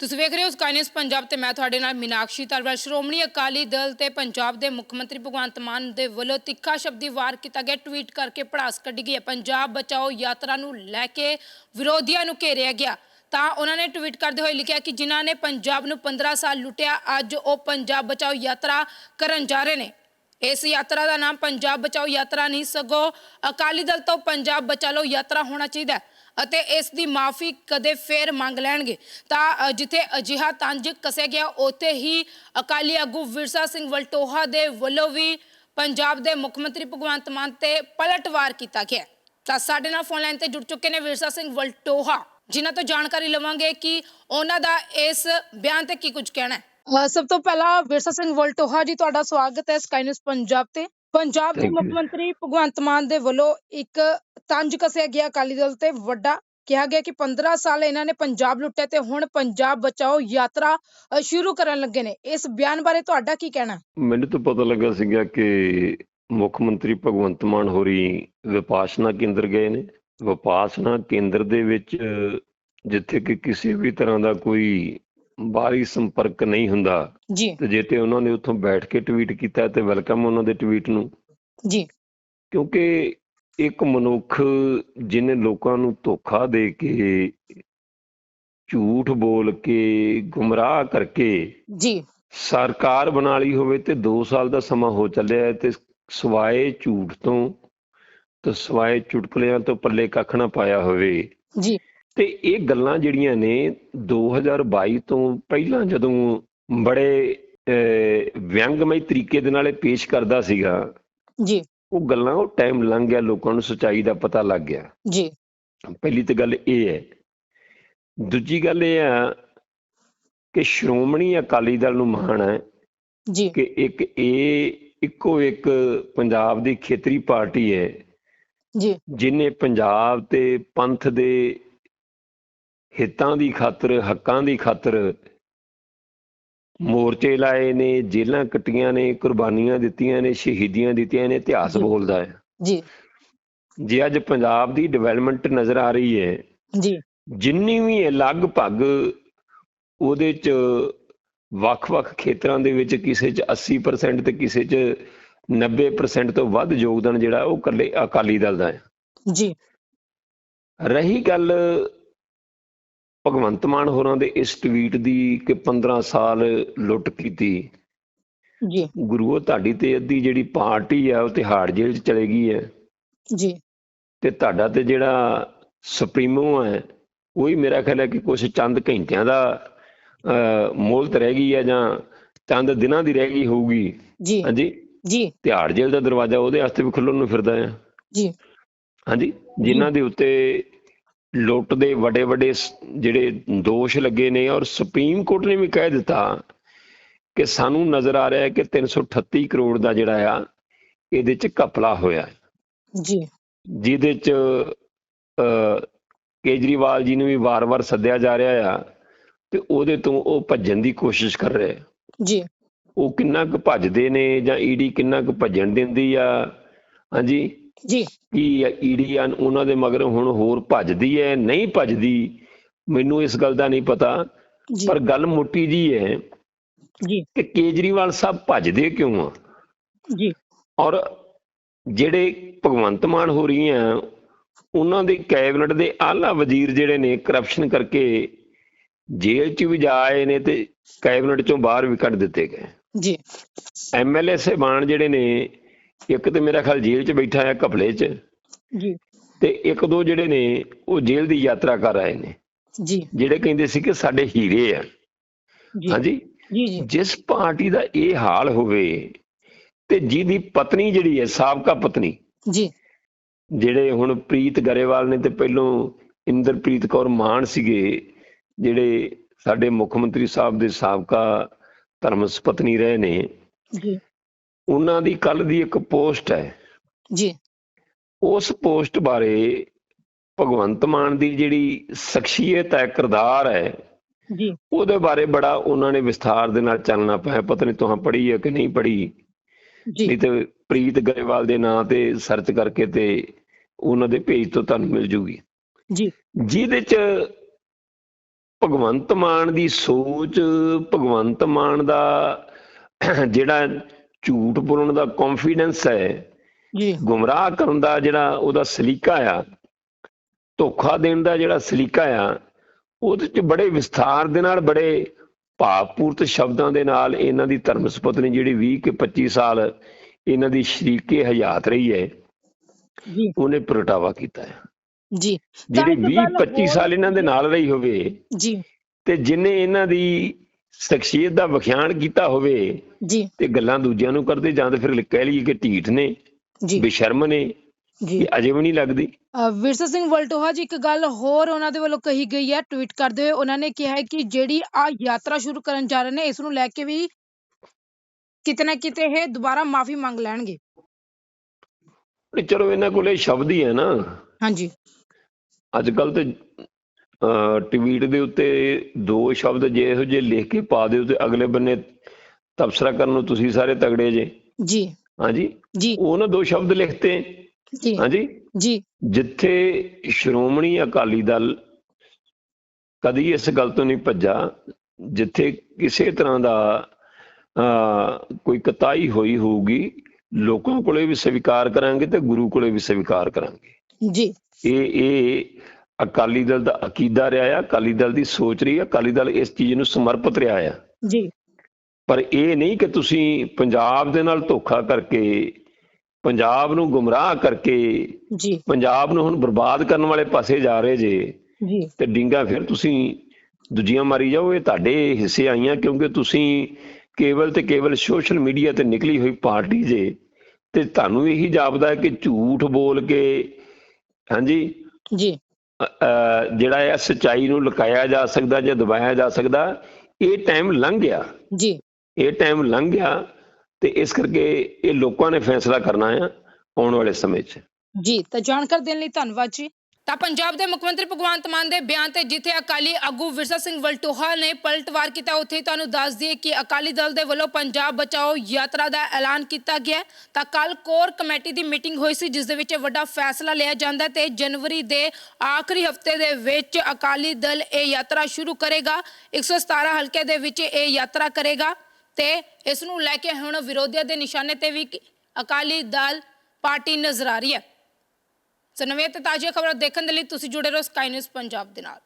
ਤੁਸੀਂ ਵੇਖ ਰਹੇ ਹੋ ਸਕਾਈ ਪੰਜਾਬ ਤੇ ਮੈਂ ਤੁਹਾਡੇ ਨਾਲ ਮੀਨਾਕਸ਼ੀ ਤਰਵਰ ਸ਼੍ਰੋਮਣੀ ਅਕਾਲੀ ਦਲ ਤੇ ਪੰਜਾਬ ਦੇ ਮੁੱਖ ਮੰਤਰੀ ਭਗਵੰਤ ਮਾਨ ਦੇ ਵੱਲੋਂ ਤਿੱਖਾ ਸ਼ਬਦੀ ਵਾਰ ਕੀਤਾ ਗਿਆ। ਟਵੀਟ ਕਰਕੇ ਪੜਾਸ ਕੱਢੀ ਗਈ ਹੈ। ਪੰਜਾਬ ਬਚਾਓ ਯਾਤਰਾ ਨੂੰ ਲੈ ਕੇ ਵਿਰੋਧੀਆਂ ਨੂੰ ਘੇਰਿਆ ਗਿਆ। ਤਾਂ ਉਹਨਾਂ ਨੇ ਟਵੀਟ ਕਰਦੇ ਹੋਏ ਲਿਖਿਆ ਕਿ ਜਿਨ੍ਹਾਂ ਨੇ ਪੰਜਾਬ ਨੂੰ 15 ਸਾਲ ਲੁੱਟਿਆ, ਅੱਜ ਉਹ ਪੰਜਾਬ ਬਚਾਓ ਯਾਤਰਾ ਕਰਨ ਜਾ ਰਹੇ ਨੇ। ਇਸ ਯਾਤਰਾ ਦਾ ਨਾਮ ਪੰਜਾਬ ਬਚਾਓ ਯਾਤਰਾ ਨਹੀਂ, ਸਗੋਂ ਅਕਾਲੀ ਦਲ ਤੋਂ ਪੰਜਾਬ ਬਚਾ ਲਓ ਯਾਤਰਾ ਹੋਣਾ ਚਾਹੀਦਾ ਹੈ। ਅਤੇ ਇਸ ਦੀ ਮਾਫੀ ਕਦੇ ਫੇਰ ਮੰਗ ਲੈਣਗੇ। ਤਾਂ ਜਿੱਥੇ ਅਜਿਹਾ ਤੰਜ ਕਸਿਆ ਗਿਆ, ਉੱਥੇ ਹੀ ਅਕਾਲੀ ਆਗੂ ਵਿਰਸਾ ਸਿੰਘ ਵਲਟੋਹਾ ਦੇ ਵੱਲੋਂ ਵੀ ਪੰਜਾਬ ਦੇ ਮੁੱਖ ਮੰਤਰੀ ਭਗਵੰਤ ਮਾਨ ਤੇ ਪਲਟਵਾਰ ਕੀਤਾ ਗਿਆ। ਤਾਂ ਸਾਡੇ ਨਾਲ ਫੋਨ ਲਾਈਨ ਤੇ ਜੁੜ ਚੁੱਕੇ ਨੇ ਵਿਰਸਾ ਸਿੰਘ ਵਲਟੋਹਾ। ਜਿਨ੍ਹਾਂ ਤੋਂ ਜਾਣਕਾਰੀ ਲਵਾਂਗੇ ਕਿ ਉਹਨਾਂ ਦਾ ਇਸ ਬਿਆਨ ਤੇ ਕੀ ਕੁਝ ਕਹਿਣਾ ਹੈ। ਸਭ ਤੋਂ ਪਹਿਲਾਂ ਵਿਰਸਾ ਸਿੰਘ ਵਲਟੋਹਾ ਜੀ, ਤੁਹਾਡਾ ਸਵਾਗਤ ਹੈ ਸਕਾਈ ਨਿਊਜ਼ ਪੰਜਾਬ ਤੇ। ਪੰਜਾਬ ਦੇ ਮੁੱਖ. ਮੰਤਰੀ ਭਗਵੰਤ ਮਾਨ ਦੇ ਵੱਲੋਂ ਇੱਕ ਤੰਜ ਕੱਸਿਆ ਗਿਆ ਅਕਾਲੀ ਦਲ ਤੇ ਵੱਡਾ ਕਿਹਾ ਗਿਆ ਕਿ 15 ਸਾਲ ਇਹਨਾਂ ਨੇ ਪੰਜਾਬ ਲੁੱਟਿਆ ਤੇ ਹੁਣ ਪੰਜਾਬ ਬਚਾਓ ਯਾਤਰਾ ਸ਼ੁਰੂ ਕਰਨ ਲੱਗੇ ਨੇ ਇਸ ਬਿਆਨ ਬਾਰੇ ਤੁਹਾਡਾ ਕੀ ਕਹਿਣਾ? ਮੈਨੂੰ ਤਾਂ ਪਤਾ ਲੱਗਾ ਸੀਗਾ ਕਿ ਮੁੱਖ ਮੰਤਰੀ ਭਗਵੰਤ ਮਾਨ ਹੋਰੀ ਵਿਪਾਸਨਾ ਕੇਂਦਰ ਗਏ ਨੇ ਵਿਪਾਸਨਾ ਕੇਂਦਰ ਦੇ ਵਿੱਚ ਜਿੱਥੇ ਕਿ ਕਿਸੇ ਵੀ ਤਰ੍ਹਾਂ ਦਾ ਕੋਈ ਬਾਹਰੀ ਸੰਪਰਕ ਨਹੀਂ ਹੁੰਦਾ। ਜੀ। ਤੇ ਜੇ ਤੇ ਉਹਨਾਂ ਨੇ ਉੱਥੋਂ ਬੈਠ ਕੇ ਟਵੀਟ ਕੀਤਾ ਤੇ ਵੈਲਕਮ ਉਹਨਾਂ ਦੇ ਟਵੀਟ ਨੂੰ। ਜੀ। ਕਿਉਂਕਿ ਇੱਕ ਮਨੁੱਖ ਜਿਹਨੇ ਲੋਕਾਂ ਨੂੰ ਧੋਖਾ ਦੇ ਕੇ ਝੂਠ ਬੋਲ ਕੇ ਗੁੰਮਰਾਹ ਕਰਕੇ ਜੀ। ਸਰਕਾਰ ਬਣਾ ਲਈ ਹੋਵੇ ਤੇ 2 ਸਾਲ ਦਾ ਸਮਾਂ ਹੋ ਚੱਲਿਆ ਹੈ ਤੇ ਸਵਾਏ ਝੂਠ ਤੋਂ ਤੇ ਸਵਾਏ ਚੁਟਕਲਿਆਂ ਤੋਂ ਪੱਲੇ ਕੱਖ ਨਾ ਪਾਇਆ ਹੋਵੇ। ਜੀ। ਤੇ ਇਹ ਗੱਲਾਂ ਜਿਹੜੀਆਂ ਨੇ 2022 ਤੋਂ ਪਹਿਲਾਂ ਜਦੋਂ ਬੜੇ ਵਿਅੰਗਮਈ ਤਰੀਕੇ ਦੇ ਨਾਲ ਇਹ ਪੇਸ਼ ਕਰਦਾ ਸੀਗਾ ਜੀ। ਉਹ ਗੱਲਾਂ ਉਹ ਟਾਈਮ ਲੰਘ ਗਿਆ ਲੋਕਾਂ ਨੂੰ ਸੱਚਾਈ ਦਾ ਪਤਾ ਲੱਗ ਗਿਆ। ਜੀ। ਪਹਿਲੀ ਤੇ ਗੱਲ ਇਹ ਹੈ। ਦੂਜੀ ਗੱਲ ਇਹ ਆ ਕਿ ਸ਼੍ਰੋਮਣੀ ਅਕਾਲੀ ਦਲ ਨੂੰ ਮਾਣ ਹੈ ਜੀ। ਕਿ ਇੱਕ ਇਹ ਇੱਕੋ ਇੱਕ ਪੰਜਾਬ ਦੀ ਖੇਤਰੀ ਪਾਰਟੀ ਹੈ ਜੀ। ਜਿਨੇ ਪੰਜਾਬ ਤੇ ਪੰਥ ਦੇ ਹਿੱਤਾਂ ਦੀ ਖਾਤਰ ਹੱਕਾਂ ਦੀ ਖਾਤਰ ਮੋਰਚੇ ਲਾਏ ਨੇ ਜੇਲ੍ਹਾਂ ਕੱਟੀਆਂ ਨੇ ਕੁਰਬਾਨੀਆਂ ਦਿੱਤੀਆਂ ਨੇ ਸ਼ਹੀਦੀਆਂ ਦਿੱਤੀਆਂ ਨੇ ਇਤਿਹਾਸ। ਬੋਲਦਾ ਹੈ। ਜੀ। ਜੇ ਅੱਜ ਪੰਜਾਬ ਦੀ ਡਿਵੈਲਪਮੈਂਟ ਨਜ਼ਰ ਆ ਰਹੀ ਹੈ ਜੀ। ਜਿੰਨੀ ਵੀ ਹੈ ਲਗਭਗ ਉਹਦੇ ਚ ਵੱਖ-ਵੱਖ ਖੇਤਰਾਂ ਦੇ ਵਿੱਚ ਕਿਸੇ ਚ 80% ਤੇ ਕਿਸੇ ਚ 90% ਤੋਂ ਵੱਧ ਯੋਗਦਾਨ ਜਿਹੜਾ ਉਹ ਇਕੱਲੇ ਅਕਾਲੀ ਦਲ ਦਾ ਹੈ। ਜੀ। ਰਹੀ ਗੱਲ ਭਗਵੰਤ ਮਾਨ ਹੋਰਾਂ ਦੇ ਇਸ ਟਵੀਟ ਦੀ ਕਿ 15 ਸਾਲ ਲੁੱਟ ਕੀਤੀ। ਜੀ। ਗੁਰੂਓ ਤੁਹਾਡੀ ਤੇ ਅੱਧੀ ਜਿਹੜੀ ਪਾਰਟੀ ਆ ਉਹ ਤਿਹਾੜ ਜੇਲ੍ਹ ਚ ਚਲੇ ਗਈ ਹੈ। ਜੀ। ਤੇ ਤੁਹਾਡਾ ਤੇ ਜਿਹੜਾ ਸੁਪਰੀਮੋ ਹੈ ਉਹ ਹੀ ਮੇਰਾ ਖਿਆਲ ਹੈ ਕਿ ਕੁਝ ਚੰਦ ਘੰਟਿਆਂ ਦਾ ਅਹ, ਮੋਹਲਤ ਰਹਿ ਗਈ ਹੈ ਜਾਂ ਚੰਦ ਦਿਨਾਂ ਦੀ ਰਹਿ ਗਈ ਹੋਊਗੀ। ਜੀ। ਹਾਂਜੀ? ਜੀ। ਤਿਹਾੜ ਜੇਲ੍ਹ ਦਾ ਦਰਵਾਜ਼ਾ ਉਹਦੇ ਵਾਸਤੇ ਵੀ ਖੁੱਲਣ ਨੂੰ ਫਿਰਦਾ ਹੈ। ਜੀ। ਹਾਂਜੀ? ਜਿਨ੍ਹਾਂ ਦੇ ਉੱਤੇ ਲੁੱਟ ਦੇ ਵੱਡੇ ਵੱਡੇ ਜਿਹੜੇ ਦੋਸ਼ ਲੱਗੇ ਨੇ ਔਰ ਸੁਪਰੀਮ ਕੋਰਟ ਨੇ ਵੀ ਕਹਿ ਦਿੱਤਾ ਕਿ ਸਾਨੂੰ ਨਜ਼ਰ ਆ ਰਿਹਾ ਹੈ ਕਿ 338 ਕਰੋੜ ਦਾ ਜਿਹੜਾ ਆ ਇਹਦੇ ਚ ਘਪਲਾ ਹੋਇਆ ਹੈ। ਜੀ। ਜਿਹਦੇ ਚ ਕੇਜਰੀਵਾਲ ਜੀ ਨੂੰ ਵੀ ਵਾਰ-ਵਾਰ ਸੱਦਿਆ ਜਾ ਰਿਹਾ ਆ ਤੇ ਉਹਦੇ ਤੋਂ ਉਹ ਭੱਜਣ ਦੀ ਕੋਸ਼ਿਸ਼ ਕਰ ਰਹੇ ਆ। ਜੀ। ਉਹ ਕਿੰਨਾ ਕੁ ਭੱਜਦੇ ਨੇ ਜਾਂ ਈਡੀ ਕਿੰਨਾ ਕੁ ਭੱਜਣ ਦਿੰਦੀ ਆ? ਹਾਂਜੀ। ਜੀ। ਕੀ ਈਡੀ ਉਹਨਾਂ ਦੇ ਮਗਰ ਹੁਣ ਹੋਰ ਭੱਜਦੀ ਹੈ ਨਹੀਂ ਭੱਜਦੀ ਮੈਨੂੰ ਇਸ ਗੱਲ ਦਾ ਨਹੀਂ ਪਤਾ ਪਰ ਗੱਲ ਮੋਟੀ ਜੀ ਹੈ ਜੀ। ਕਿ ਕੇਜਰੀਵਾਲ ਸਾਹਿਬ ਭੱਜਦੇ ਕਿਉਂ ਆ? ਜੀ। ਔਰ ਜਿਹੜੇ ਭਗਵੰਤ ਮਾਨ ਹੋ ਰਹੀ ਆ ਉਹਨਾਂ ਦੇ ਕੈਬਨਿਟ ਦੇ ਆਲਾ ਵਜ਼ੀਰ ਜਿਹੜੇ ਨੇ ਕਰਪਸ਼ਨ ਕਰਕੇ ਜੇਲ੍ਹ 'ਚ ਵੀ ਜਾ ਆਏ ਨੇ ਤੇ ਕੈਬਨਿਟ 'ਚੋਂ ਬਾਹਰ ਵੀ ਕੱਢ ਦਿੱਤੇ ਗਏ। ਜੀ। ਐਮਐਲਏ ਸਹਿਬਾਨ ਜਿਹੜੇ ਨੇ ਇੱਕ ਤੇ ਮੇਰਾ ਖਿਆਲ ਜੇਲ੍ਹ 'ਚ ਬੈਠਾ ਹੈ ਘਪਲੇ 'ਚ। ਜੀ। ਤੇ ਇੱਕ ਦੋ ਜਿਹੜੇ ਨੇ ਉਹ ਜੇਲ੍ਹ ਦੀ ਯਾਤਰਾ ਕਰ ਆਏ ਨੇ। ਜੀ। ਜਿਹੜੇ ਕਹਿੰਦੇ ਸੀ ਕਿ ਸਾਡੇ ਹੀਰੇ ਆ। ਹਾਂਜੀ? ਜੀ ਜੀ। ਜਿਸ ਪਾਰਟੀ ਦਾ ਇਹ ਹਾਲ ਹੋਵੇ ਤੇ ਜਿਹਦੀ ਪਤਨੀ ਜਿਹੜੀ ਹੈ ਸਾਬਕਾ ਪਤਨੀ ਜੀ। ਜਿਹੜੇ ਹੁਣ ਪ੍ਰੀਤ ਗਰੇਵਾਲ ਨੇ ਤੇ ਪਹਿਲੋਂ ਇੰਦਰਪ੍ਰੀਤ ਕੌਰ ਮਾਨ ਸੀਗੇ ਜਿਹੜੇ ਸਾਡੇ ਮੁੱਖ ਮੰਤਰੀ ਸਾਹਿਬ ਦੇ ਸਾਬਕਾ ਧਰਮ ਸੁਪਤਨੀ ਰਹੇ ਨੇ ਜੀ। ਉਹਨਾਂ ਦੀ ਕੱਲ ਦੀ ਇੱਕ ਪੋਸਟ ਹੈ। ਜੀ। ਉਸ ਪੋਸਟ ਬਾਰੇ ਭਗਵੰਤ ਮਾਨ ਦੀ ਜਿਹੜੀ ਸ਼ਖਸੀਅਤ ਹੈ ਕਿਰਦਾਰ ਹੈ ਜੀ। ਉਹਦੇ ਬਾਰੇ ਬੜਾ ਉਹਨਾਂ ਨੇ ਵਿਸਥਾਰ ਦੇ ਨਾਲ ਚੱਲਣਾ ਪਿਆ ਪਤਾ ਨਹੀਂ ਤੁਹਾਂ ਪੜ੍ਹੀ ਹੈ ਕਿ ਨਹੀਂ ਪੜ੍ਹੀ। ਜੀ। ਨਹੀਂ ਤੇ ਪ੍ਰੀਤ ਗਰੇਵਾਲ ਦੇ ਨਾਂ ਤੇ ਸਰਚ ਕਰਕੇ ਤੇ ਉਹਨਾਂ ਦੇ ਪੇਜ ਤੋਂ ਤੁਹਾਨੂੰ ਮਿਲ ਜੂਗੀ। ਜੀ। ਜਿਹਦੇ ਚ ਭਗਵੰਤ ਮਾਨ ਦੀ ਸੋਚ ਭਗਵੰਤ ਮਾਨ ਦਾ ਜਿਹੜਾ ਝੂਠ ਬੋਲਣ ਦਾ ਕੌਨਫੀਡੈਂਸ ਹੈ। ਜੀ। ਗੁੰਮਰਾਹ ਕਰਨ ਦਾ ਜਿਹੜਾ ਉਹਦਾ ਸਲੀਕਾ ਆ ਧੋਖਾ ਦੇਣ ਦਾ ਜਿਹੜਾ ਸਲੀਕਾ ਆ ਉਹਦੇ ਚ ਬੜੇ ਵਿਸਥਾਰ ਦੇ ਨਾਲ ਬੜੇ ਭਾਵਪੂਰਤ ਸ਼ਬਦਾਂ ਦੇ ਨਾਲ ਇਹਨਾਂ ਦੀ ਧਰਮ ਸੁਪਤਨੀ ਜਿਹੜੀ 20 ਕਿ 25 ਸਾਲ ਇਹਨਾਂ ਦੀ ਸ਼ਰੀਕੇ ਹਯਾਤ ਰਹੀ ਹੈ ਜੀ। ਉਹਨੇ ਪ੍ਰਗਟਾਵਾ ਕੀਤਾ ਹੈ। ਜੀ। ਜਿਹੜੀ ਤਾਂ ਇੱਕ 20 ਗੱਲ 25 ਹੋਰ- ਸਾਲ ਇਹਨਾਂ ਦੇ ਨਾਲ ਰਹੀ ਹੋਵੇ ਜੀ। ਤੇ ਜਿਨੇ ਇਹਨਾਂ ਦੀ ਸ਼ਖਸੀਅਤ ਦਾ ਵਿਖਿਆਨ ਕੀਤਾ ਹੋਵੇ ਜੀ। ਤੇ ਗੱਲਾਂ ਦੂਜਿਆਂ ਨੂੰ ਕਰਦੇ ਜਾਂ ਤਾਂ ਫਿਰ ਕਹਿ ਲਈਏ ਕਿ ਢੀਠ ਨੇ ਜੀ। ਬੇਸ਼ਰਮ ਨੇ ਜੀ। ਅਜੇ ਵੀ ਨਹੀਂ ਲੱਗਦੀ। ਵਿਰਸਾ ਸਿੰਘ ਵਲਟੋਹਾ ਜੀ ਇੱਕ ਗੱਲ ਹੋਰ ਉਹਨਾਂ ਦੇ ਵੱਲੋਂ ਕਹੀ ਗਈ ਹੈ ਟਵੀਟ ਕਰਦੇ ਹੋਏ ਉਹਨਾਂ ਨੇ ਕਿਹਾ ਹੈ ਕਿ ਜਿਹੜੀ ਆ ਯਾਤਰਾ ਸ਼ੁਰੂ ਕਰਨ ਜਾ ਰਹੇ ਨੇ ਇਸ ਨੂੰ ਲੈ ਕੇ ਵੀ ਕਿਤੇ ਨਾ ਕਿਤੇ ਇਹ ਦੁਬਾਰਾ ਮਾਫੀ ਮੰਗ ਲੈਣਗੇ। ਚਲੋ ਇਹਨਾਂ ਕੋਲੇ ਸ਼ਬਦ ਹੀ ਹੈ ਨਾ। ਹਾਂਜੀ। ਅੱਜ ਕੱਲ ਤੇ ਟਵੀਟ ਦੇ ਉੱਤੇ ਦੋ ਸ਼ਬਦ ਜੇ ਇਹੋ ਜਿਹੇ ਲਿਖ ਕੇ ਪਾ ਦਿਓ ਤੇ ਅਗਲੇ ਬੰਨੇ ਤਬਸਰਾ ਕਰਨ ਨੂੰ ਤੁਸੀਂ ਸਾਰੇ ਤਗੜੇ ਜੇ। ਜੀ। ਹਾਂਜੀ? ਜੀ। ਉਹ ਨਾ ਦੋ ਸ਼ਬਦ ਲਿਖਤੇ। ਜੀ। ਹਾਂਜੀ? ਜੀ। ਜਿੱਥੇ ਸ਼੍ਰੋਮਣੀ ਅਕਾਲੀ ਦਲ ਕਦੀ ਇਸ ਗੱਲ ਤੋਂ ਨਹੀਂ ਭੱਜਾ ਜਿੱਥੇ ਕਿਸੇ ਤਰ੍ਹਾਂ ਦਾ ਕੋਈ ਕਤਾਈ ਹੋਈ ਹੋਊਗੀ ਲੋਕਾਂ ਕੋਲੇ ਵੀ ਸਵੀਕਾਰ ਕਰਾਂਗੇ ਤੇ ਗੁਰੂ ਕੋਲੇ ਵੀ ਸਵੀਕਾਰ ਕਰਾਂਗੇ। ਜੀ। ਇਹ ਇਹ ਅਕਾਲੀ ਦਲ ਦਾ ਅਕੀਦਾ ਰਿਹਾ ਆ ਅਕਾਲੀ ਦਲ ਦੀ ਸੋਚ ਰਹੀ ਆ ਅਕਾਲੀ ਦਲ ਇਸ ਚੀਜ਼ ਨੂੰ ਸਮਰਪਿਤ ਰਿਹਾ ਆ। ਜੀ। ਪਰ ਇਹ ਨਹੀਂ ਕਿ ਤੁਸੀਂ ਪੰਜਾਬ ਦੇ ਨਾਲ ਧੋਖਾ ਕਰਕੇ ਪੰਜਾਬ ਨੂੰ ਗੁੰਮਰਾਹ ਕਰਕੇ ਜੀ। ਪੰਜਾਬ ਨੂੰ ਹੁਣ ਬਰਬਾਦ ਕਰਨ ਵਾਲੇ ਪਾਸੇ ਜਾ ਰਹੇ ਜੇ ਜੀ। ਤੇ ਡਿੰਗਾ ਫਿਰ ਤੁਸੀਂ ਦੂਜੀਆਂ ਮਾਰੀ ਜਾਓ ਇਹ ਤੁਹਾਡੇ ਹਿੱਸੇ ਆਈਆਂ ਕਿਉਂਕਿ ਤੁਸੀਂ ਕੇਵਲ ਤੇ ਕੇਵਲ ਸੋਸ਼ਲ ਮੀਡੀਆ ਤੇ ਨਿਕਲੀ ਹੋਈ ਪਾਰਟੀ ਜੇ ਤੇ ਤੁਹਾਨੂੰ ਇਹੀ ਜਾਪਦਾ ਹੈ ਕਿ ਝੂਠ ਬੋਲ ਕੇ ਹਾਂਜੀ? ਜੀ। ਜਿਹੜਾ ਹੈ ਸਚਾਈ ਨੂੰ ਲੁਕਾਇਆ ਜਾ ਸਕਦਾ ਜਾਂ ਦਬਾਇਆ ਜਾ ਸਕਦਾ ਇਹ ਟਾਈਮ ਲੰਘ ਗਿਆ। ਜੀ। ਇਹ ਟਾਈਮ ਲੰਘ ਗਿਆ ਤੇ ਇਸ ਕਰਕੇ ਇਹ ਲੋਕਾਂ ਨੇ ਫੈਸਲਾ ਕਰਨਾ ਆ ਆਉਣ ਵਾਲੇ ਸਮੇਂ 'ਚ। ਜੀ ਤਾਂ ਜਾਣਕਾਰੀ ਦੇਣ ਲਈ ਧੰਨਵਾਦ ਜੀ। ਤਾਂ ਪੰਜਾਬ ਦੇ ਮੁੱਖ ਮੰਤਰੀ ਭਗਵੰਤ ਮਾਨ ਦੇ ਬਿਆਨ ਤੇ ਜਿੱਥੇ ਅਕਾਲੀ ਆਗੂ ਵਿਰਸਾ ਸਿੰਘ ਵਲਟੋਹਾ ਨੇ ਪਲਟਵਾਰ ਕੀਤਾ, ਉੱਥੇ ਹੀ ਤੁਹਾਨੂੰ ਦੱਸ ਦਈਏ ਕਿ ਅਕਾਲੀ ਦਲ ਦੇ ਵੱਲੋਂ ਪੰਜਾਬ ਬਚਾਓ ਯਾਤਰਾ ਦਾ ਐਲਾਨ ਕੀਤਾ ਗਿਆ ਤਾਂ ਕੱਲ ਕੋਰ ਕਮੇਟੀ ਦੀ ਮੀਟਿੰਗ ਹੋਈ ਸੀ, ਜਿਸ ਦੇ ਵਿੱਚ ਵੱਡਾ ਫੈਸਲਾ ਲਿਆ ਜਾਂਦਾ ਹੈ ਤੇ ਜਨਵਰੀ ਦੇ ਆਖਰੀ ਹਫ਼ਤੇ ਦੇ ਵਿੱਚ ਅਕਾਲੀ ਦਲ ਇਹ ਯਾਤਰਾ ਸ਼ੁਰੂ ਕਰੇਗਾ। 117 ਹਲਕੇ ਦੇ ਵਿੱਚ ਇਹ ਯਾਤਰਾ ਕਰੇਗਾ ਤੇ ਇਸ ਨੂੰ ਲੈ ਕੇ ਹੁਣ ਵਿਰੋਧੀਆਂ ਦੇ ਨਿਸ਼ਾਨੇ ਤੇ ਵੀ ਅਕਾਲੀ ਦਲ ਪਾਰਟੀ ਨਜ਼ਰ ਆ ਰਹੀ ਹੈ। ਸੋ ਨਵੀਆਂ ਤੇ ਤਾਜ਼ੀਆਂ ਖਬਰਾਂ ਦੇਖਣ ਦੇ ਲਈ ਤੁਸੀਂ ਜੁੜੇ ਰਹੋ ਸਕਾਈ ਨਿਊਜ਼ ਪੰਜਾਬ ਦੇ ਨਾਲ।